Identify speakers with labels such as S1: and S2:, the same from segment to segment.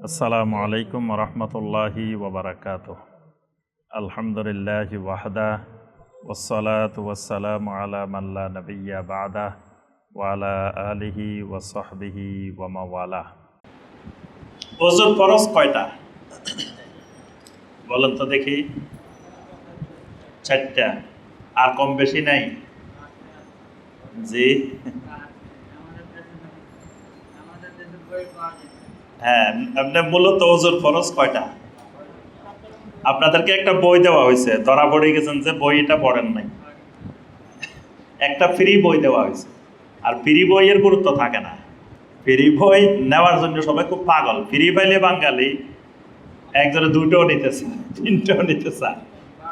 S1: আসসালামু আলাইকুম রহমতুল্লাহি ওবরাকাত আলহামদুলিল্লাহ ওয়াহদা ওসলাত ওয়াসালাম আলা মাল্লা নবিয়া বাদা ওয়ালা আলিহি ওয়াসহবিহি ওয়ামাওয়ালা ওজোর ফরজ কয়টা? বলেন তো দেখি। চারটা। আর কম বেশি নাই? জি। হ্যাঁ আপনার মূলত ওজোর ফরজ কয়টা? আপনাদেরকে একটা বই দেওয়া হয়েছে, ধরা পড়ে গেছেন যে বইটা পড়েন নাই। একটা ফ্রি বই দেওয়া হয়েছে, আর ফ্রি বইয়ের গুরুত্ব থাকে না। ফ্রি বই নেওয়ার জন্য সবাই খুব পাগল। ফ্রি পাইলে বাঙালি একজনে দুটোও নিতে চায় তিনটেও নিতে চায়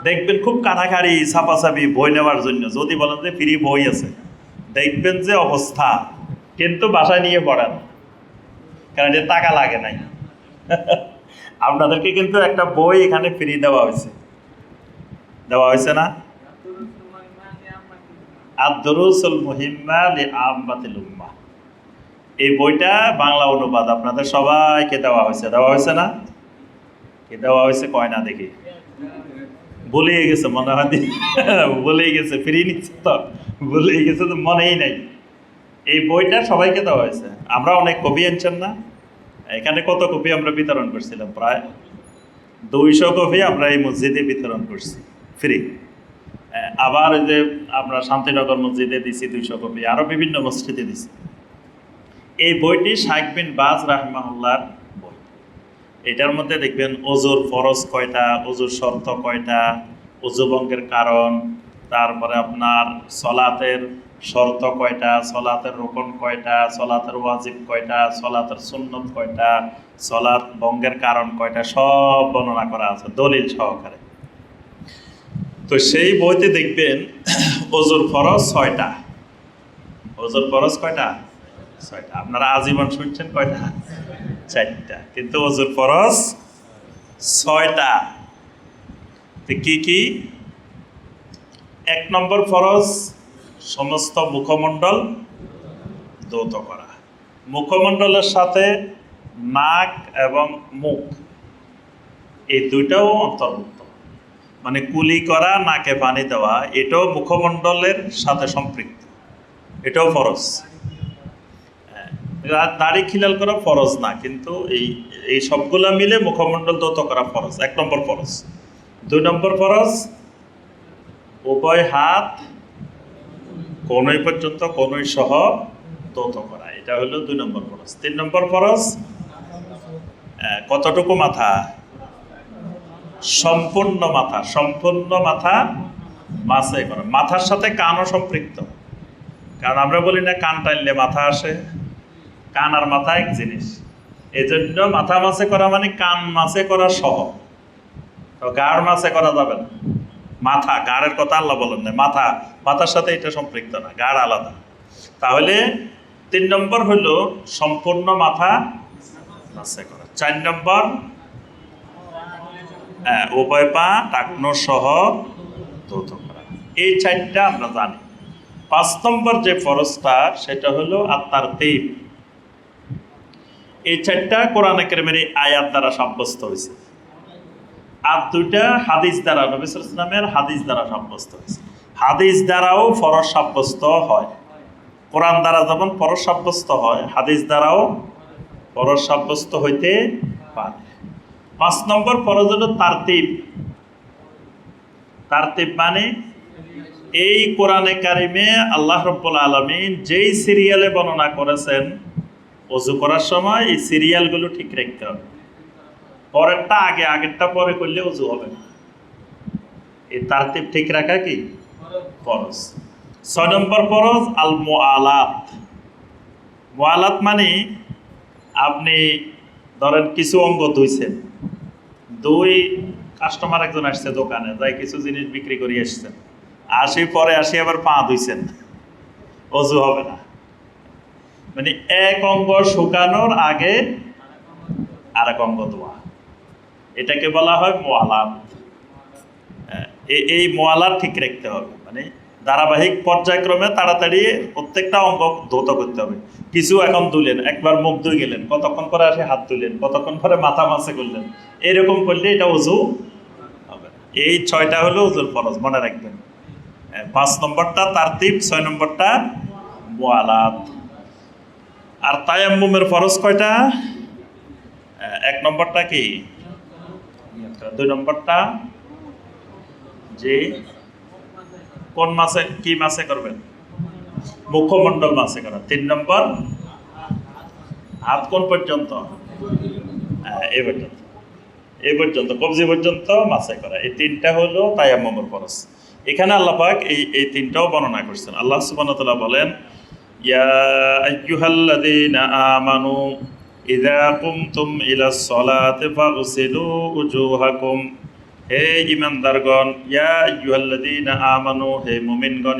S1: দেখবেন খুব কাটাকাড়ি ছাপাছাপি বই নেওয়ার জন্য, যদি বলেন যে ফ্রি বই আছে, দেখবেন যে অবস্থা। কিন্তু বাসায় নিয়ে পড়েন। কারণ এটা টাকা লাগে নাই। আপনাদেরকে কিন্তু একটা বই এখানে ফ্রি দেওয়া হয়েছে। দেওয়া হয়েছে না? আদরুসুল মুহিম্মা লি আম্মাতিল উম্মাহ এই বইটা বাংলা অনুবাদ, আপনাদের সবাইকে দেওয়া হয়েছে। দেওয়া হয়েছে না? কি দেওয়া হয়েছে কয় না দেখি। ভুলেই গেছে মনে হয়। ভুলেই গেছে, ফ্রি নিচ্ছে তো। ভুলেই গেছে তো মনেই নাই। এই বইটা সবাইকে দেওয়া হয়েছে। আমরা অনেক কবি আনছেন না? এখানে কত কপি আমরা বিতরণ করছিলাম? প্রায় দুইশো কপি আমরা এই মসজিদে বিতরণ করছি, ফ্রি। আবার যে আমরা শান্তিনগর মসজিদে দিছি দুইশো কপি আরও বিভিন্ন মসজিদে দিছি। এই বইটি শাইখ বাজ রাহমাহুল্লার বই। এটার মধ্যে দেখবেন অজুর ফরজ কয়টা অজুর শর্ত কয়টা অজু ভঙ্গের কারণ, তারপরে আপনার সলাতের শর্ত কয়টা, সলাতের রোকন কয়টা, সলাতের ওয়াজিব কয়টা, সলাতের সুন্নত কয়টা সলাত বঙ্গের কারণ কয়টা, সব বর্ণনা করা আছে, দলিল সহকারে। তো সেই বইতে দেখবেন অজুর ফরজ ছয়টা। অজুর ফরজ কয়টা? ছয়টা। আপনারা আজীবন শুনছেন কয়টা? চারটা। কিন্তু অজুর ফরজ ছয়টা। তো কি কি? এক নম্বর ফরজ সমস্ত মুখমণ্ডল দৌত করা। মুখমণ্ডলের সাথে নাক এবং মুখ এই দুইটাও অন্তর্ভুক্ত। মানে কুলি করা নাকে পানি দেওয়া এটাও মুখমণ্ডলের সাথে সম্পৃক্ত। এটাও ফরজ। হ্যাঁ, দাড়ি খিলাল করা ফরজ না কিন্তু এই এই সবগুলা মিলে মুখমণ্ডল দৌত করা ফরজ এক নম্বর ফরজ। দুই নম্বর ফরজ উভয় হাত কোনই পর্যন্ত কোনই সহ দৌত করা। এটা হলো দুই নম্বর ফরজ। তিন নম্বর আহ, কতটুকু মাথা? সম্পূর্ণ মাথা সম্পূর্ণ মাথা মাসে করা। মাথার সাথে কানও সম্পৃক্ত। কারণ আমরা বলি না কান টানলে মাথা আসে। কান আর মাথা এক জিনিস। এই জন্য মাথা মাসে করা মানে কান মাসে করা সহ। গাড় মাসে করা যাবে না। মাথা গাড়ের কথা আল্লাহ বলেন না মাথা মাথার সাথে এটা সম্পৃক্ত না গাড় আলাদা। তাহলে তিন নম্বর হলো সম্পূর্ণ মাথা করা। চার নম্বর হ্যাঁ, উভয় পা টাকনো সহ করা। এই চারটা আমরা জানি। পাঁচ নম্বর যে ফরজটা সেটা হলো আত্মার তেইব এই চারটা কোরআন কেরমের এই আয়াত দ্বারা সাব্যস্ত হয়েছে। আর দুইটা হাদিস দ্বারা নবিসর ইসলামের হাদিস দ্বারা সাব্যস্ত হয়েছে। হাদিস দ্বারাও ফরজ সাব্যস্ত হয়। কোরআন দ্বারা যেমন ফরজ সাব্যস্ত হয়, হাদিস দ্বারাও ফরজ সাব্যস্ত হইতে পারে। পাঁচ নম্বর ফরজ হলো তারতিব। তারতিব মানে এই কোরআনে কারিমে আল্লাহ রব্বুল আলমিন যেই সিরিয়ালে বর্ণনা করেছেন, অজু করার সময় এই সিরিয়ালগুলো ঠিক রাখতে হবে। পরেরটা আগে, আগেরটা পরে করলে অজু হবে না। এই তারতিব ঠিক রাখা কি? ফরজ। ছয় নম্বর ফরজ আল মোয়ালাত মোয়ালাত মানে আপনি ধরেন কিছু অঙ্গ ধুইছেন। দুই কাস্টমার একজন আসছে দোকানে, যাই কিছু জিনিস বিক্রি করে এসছেন আসি, পরে আসি আবার পা ধুইছেন। অজু হবে না। মানে এক অঙ্গ শুকানোর আগে আরেক অঙ্গ ধোয়া। এটাকে বলা হয় মোয়ালাত এই মোয়ালাত ঠিক রাখতে হবে। মানে ধারাবাহিক পর্যায়ক্রমে তাড়াতাড়ি প্রত্যেকটা অঙ্গ ধৌত করতে হবে। কিছু এখন তুলেন একবার মুখ ধুয়ে গেলেন, কতক্ষণ পরে আসে হাত তুলেন, কতক্ষণ পরে মাথা মাসে করলেন, এরকম করলে এটা উজু হবে। এই ছয়টা হলো উজুর ফরজ, মনে রাখবেন। পাঁচ নম্বরটা তারতিব, ছয় নম্বরটা মোয়ালাত আর তায়াম্মুমের ফরজ কয়টা? এক নম্বরটা কি? দুই নম্বরটা যে কোন মাসে কি মাসে করবেন? মুখমণ্ডল মাসে করা। তিন নম্বর, হাত কোন পর্যন্ত? এই পর্যন্ত। এই পর্যন্ত, কবজি পর্যন্ত মাসে করা। এই তিনটা হলো তায়াম্মুমের ফরজ। এখানে আল্লাহ এই এই তিনটাও বর্ণনা করছেন। আল্লাহ তাআলা বলেন, ইয়া আইয়ুহাল্লাযীনা আমানু ইযা কুমতুম উজুহাকুম হে ইয়া হে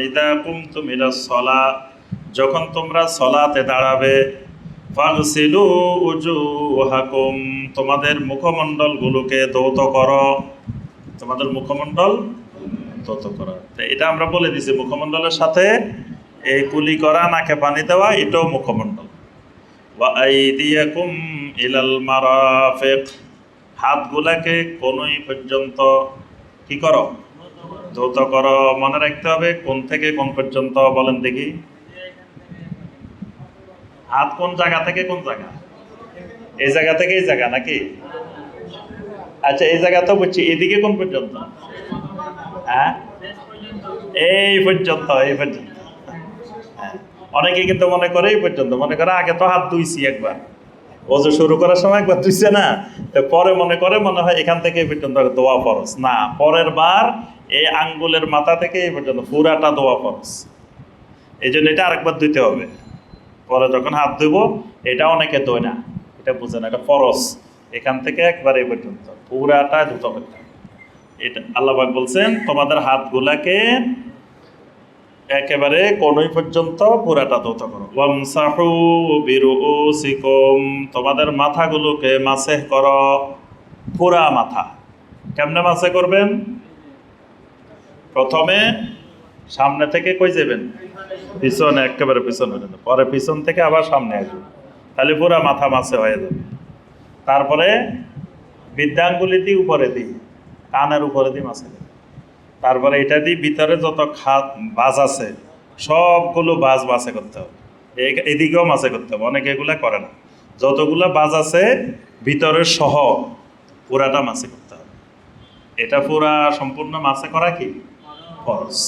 S1: ইযা কুমতুম সলা, যখন তোমরা সলাতে দাঁড়াবে, ফাগসিলু উজুহাকুম, তোমাদের মুখমণ্ডলগুলোকে ধৌত করো। তোমাদের মুখমণ্ডল দৌত করো। এটা আমরা বলে দিছি, মুখমণ্ডলের সাথে এই কুলি করা, নাকে পানি দেওয়া, এটাও মুখমণ্ডল। ওয়া আইদিয়াকুম ইলাল মারাফিক। হাতগুলাকে কোনই পর্যন্ত কি করো? ধৌত করো। মনে রাখতে হবে কোন থেকে কোন পর্যন্ত বলেন দেখি। হাত কোন জায়গা থেকে কোন জায়গা? এই জায়গা থেকে এই জায়গা নাকি? আচ্ছা এই জায়গা তো বুঝছি। এদিকে কোন পর্যন্ত? হ্যাঁ? এই পর্যন্ত এই পর্যন্ত। অনেকে কিন্তু মনে করে এই পর্যন্ত, মনে করে আগে তো হাত ধুইছি একবার। ওজু শুরু করার সময় একবার ধুইছে না? তো পরে মনে করে মনে হয় এখান থেকে এই পর্যন্ত দোয়া ফরস না, পরের বার এই আঙ্গুলের মাথা থেকে এই পর্যন্ত পুরাটা দোয়া ফরস এই জন্য এটা আরেকবার ধুইতে হবে। পরে যখন হাত ধুব এটা অনেকে ধোয় না। এটা বুঝে না, এটা ফরস এখান থেকে একবার এই পর্যন্ত, পুরাটা ধুতে হবে। এটা আল্লাহবাক বলছেন, তোমাদের হাতগুলাকে একেবারে কোনই পর্যন্ত পুরাটা ধৌত করো। ওয়ামসাহু বিরুসিকুম তোমাদের মাথাগুলোকে মাসে করো। পুরা মাথা। কেমনে মাসে করবেন? প্রথমে সামনে থেকে কই যাবেন? পিছনে, একেবারে পিছনে। পরে পিছন থেকে আবার সামনে আসবে। তাহলে পুরা মাথা মাসে হয়ে যাবে। তারপরে বৃদ্ধাঙ্গুলি দিই উপরে দিই। কানের উপরে দিই মাসে। তারপরে এটা দিয়ে ভিতরে যত খাত বাজ আছে, সবগুলো বাজ মাসে করতে হবে। এদিকেও মাছে করতে হবে, অনেকে এগুলা করে না। যতগুলো বাজ আছে ভিতরের সহ পুরাটা মাছে করতে হবে। এটা পুরা সম্পূর্ণ মাছে করা কি? ফরজ।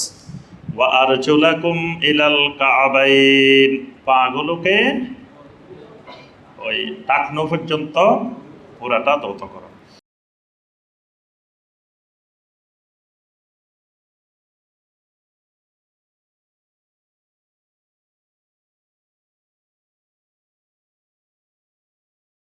S1: ওয়া আরজুলাকুম ইলাল কাবাইন পাগুলোকে ওই টাকনো পর্যন্ত পুরাটা দৌত করো।